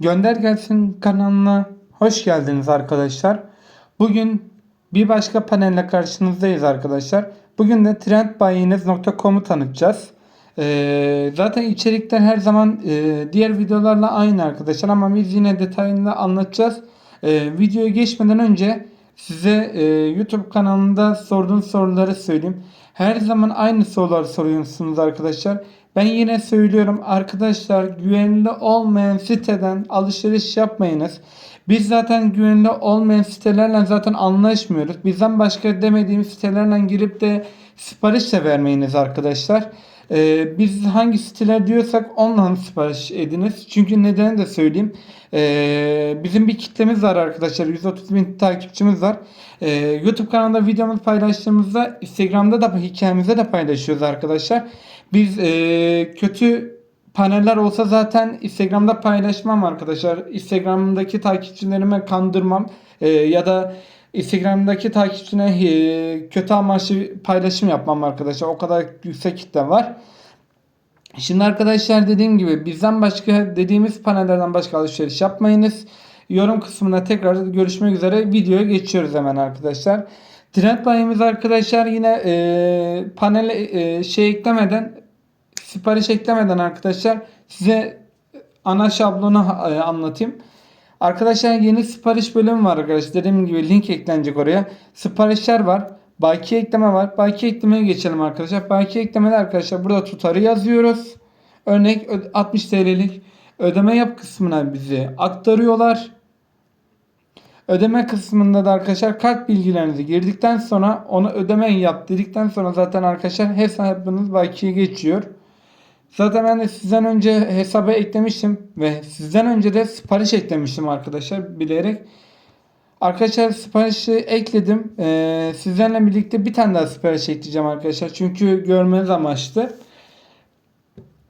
Gönder Gelsin kanalına hoş geldiniz arkadaşlar. Bugün bir başka panelle karşınızdayız arkadaşlar. Bugün de trendbuyiniz.com'u tanıtacağız. Ee, zaten içerikler her zaman e, diğer videolarla aynı arkadaşlar ama biz yine detaylı anlatacağız. Ee, videoya geçmeden önce size e, YouTube kanalında sorduğum soruları söyleyeyim. Her zaman aynı sorular soruyorsunuz arkadaşlar. Ben yine söylüyorum arkadaşlar güvenli olmayan siteden alışveriş yapmayınız. Biz zaten güvenli olmayan sitelerle zaten anlaşmıyoruz. Bizden başka demediğim sitelerle girip de sipariş de vermeyiniz arkadaşlar. Ee, biz hangi siteler diyorsak ondan sipariş ediniz. Çünkü nedeni de söyleyeyim. Ee, bizim bir kitlemiz var arkadaşlar. 130 bin takipçimiz var. Ee, YouTube kanalında videomuzu paylaştığımızda Instagram'da da hikayemizde de paylaşıyoruz arkadaşlar. Biz e, kötü paneller olsa zaten Instagram'da paylaşmam arkadaşlar. Instagram'daki takipçilerime kandırmam e, ya da Instagram'daki takipçine e, kötü amaçlı paylaşım yapmam arkadaşlar. O kadar yüksek kitle var. Şimdi arkadaşlar dediğim gibi bizden başka dediğimiz panellerden başka alışveriş yapmayınız. Yorum kısmında tekrar görüşmek üzere. Videoya geçiyoruz hemen arkadaşlar. Trend bayimiz arkadaşlar yine e, panel e, şey eklemeden sipariş eklemeden arkadaşlar size ana şablonu e, anlatayım. Arkadaşlar yeni sipariş bölümü var arkadaşlar. Dediğim gibi link eklenecek oraya. Siparişler var. Baki ekleme var. Baki eklemeye geçelim arkadaşlar. Baki eklemede arkadaşlar burada tutarı yazıyoruz. Örnek 60 TL'lik ödeme yap kısmına bizi aktarıyorlar. Ödeme kısmında da arkadaşlar kart bilgilerinizi girdikten sonra onu ödeme yap dedikten sonra zaten arkadaşlar hesabınız bakiye geçiyor. Zaten de sizden önce hesaba eklemiştim ve sizden önce de sipariş eklemiştim arkadaşlar bilerek. Arkadaşlar siparişi ekledim. Ee, sizlerle birlikte bir tane daha sipariş ekleyeceğim arkadaşlar. Çünkü görmeniz amaçlı.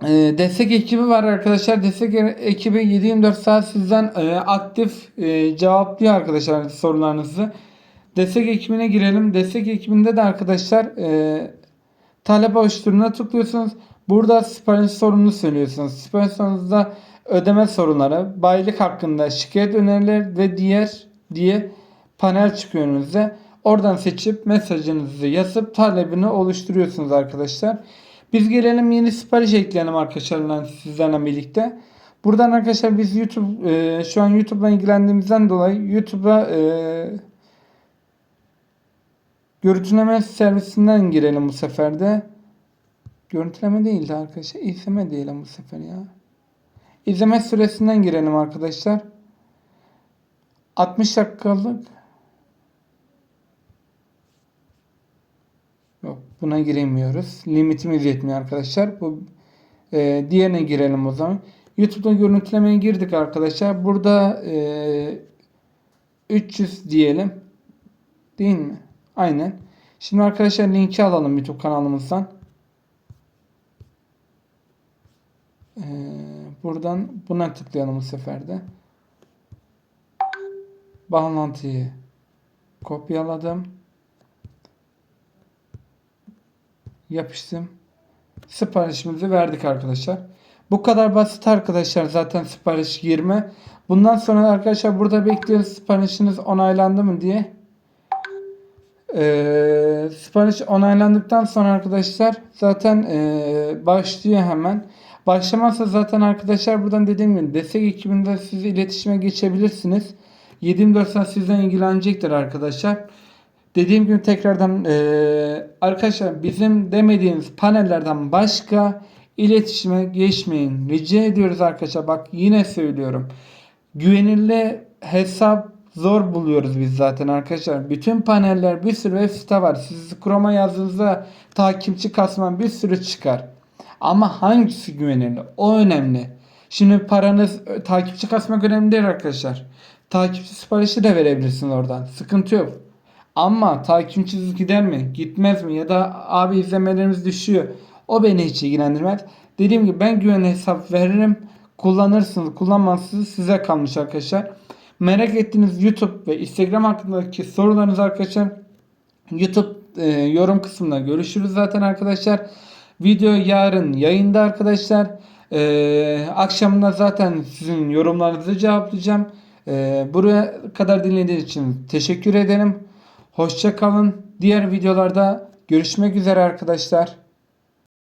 Ee, destek ekibi var arkadaşlar. Destek ekibi 7-24 saat sizden e, aktif e, cevaplıyor arkadaşlar sorularınızı. Destek ekibine girelim. Destek ekibinde de arkadaşlar e, talep oluşturuna tıklıyorsunuz. Burada sipariş sorununu söylüyorsunuz. Sipariş sorununuzda ödeme sorunları, bayilik hakkında şikayet önerileri ve diğer diye panel çıkıyor önünüze. Oradan seçip mesajınızı yazıp talebini oluşturuyorsunuz arkadaşlar. Biz gelelim yeni sipariş ekleyelim arkadaşlarla sizlerle birlikte. Buradan arkadaşlar biz YouTube e, şu an YouTube'la ilgilendiğimizden dolayı YouTube'a e, görüntüleme servisinden girelim bu sefer de. Görüntüleme değildi arkadaşlar. İzleme diyelim bu sefer ya. İzleme süresinden girelim arkadaşlar. 60 dakikalık Yok buna giremiyoruz. Limitimiz yetmiyor arkadaşlar. Bu e, diğerine girelim o zaman. YouTube'da görüntülemeye girdik arkadaşlar. Burada e, 300 diyelim. Değil mi? Aynen. Şimdi arkadaşlar linki alalım YouTube kanalımızdan. Ee, buradan buna tıklayalım bu sefer de. Bağlantıyı kopyaladım. Yapıştım. Siparişimizi verdik arkadaşlar. Bu kadar basit arkadaşlar zaten sipariş girme. Bundan sonra arkadaşlar burada bekliyoruz siparişiniz onaylandı mı diye. Ee, sipariş onaylandıktan sonra arkadaşlar zaten e, başlıyor hemen. Başlamazsa zaten arkadaşlar buradan dediğim gibi destek ekibinde siz iletişime geçebilirsiniz. 24 saat sizden ilgilenecektir arkadaşlar. Dediğim gibi tekrardan e, arkadaşlar bizim demediğimiz panellerden başka iletişime geçmeyin. Rica ediyoruz arkadaşlar. Bak yine söylüyorum. Güvenilir hesap zor buluyoruz biz zaten arkadaşlar. Bütün paneller bir sürü web site var. Siz Chrome'a yazdığınızda takipçi kasman bir sürü çıkar. Ama hangisi güvenilir? O önemli. Şimdi paranız takipçi kasmak önemli değil arkadaşlar. Takipçi siparişi de verebilirsiniz oradan. Sıkıntı yok. Ama takipçiniz gider mi? Gitmez mi? Ya da abi izlemelerimiz düşüyor. O beni hiç ilgilendirmez. Dediğim gibi ben güven hesap veririm. Kullanırsınız, kullanmazsınız size kalmış arkadaşlar. Merak ettiğiniz YouTube ve Instagram hakkındaki sorularınız arkadaşlar YouTube e, yorum kısmında görüşürüz zaten arkadaşlar. Video yarın yayında arkadaşlar. Ee, akşamında zaten sizin yorumlarınızı cevaplayacağım. Ee, buraya kadar dinlediğiniz için teşekkür ederim. Hoşça kalın. Diğer videolarda görüşmek üzere arkadaşlar.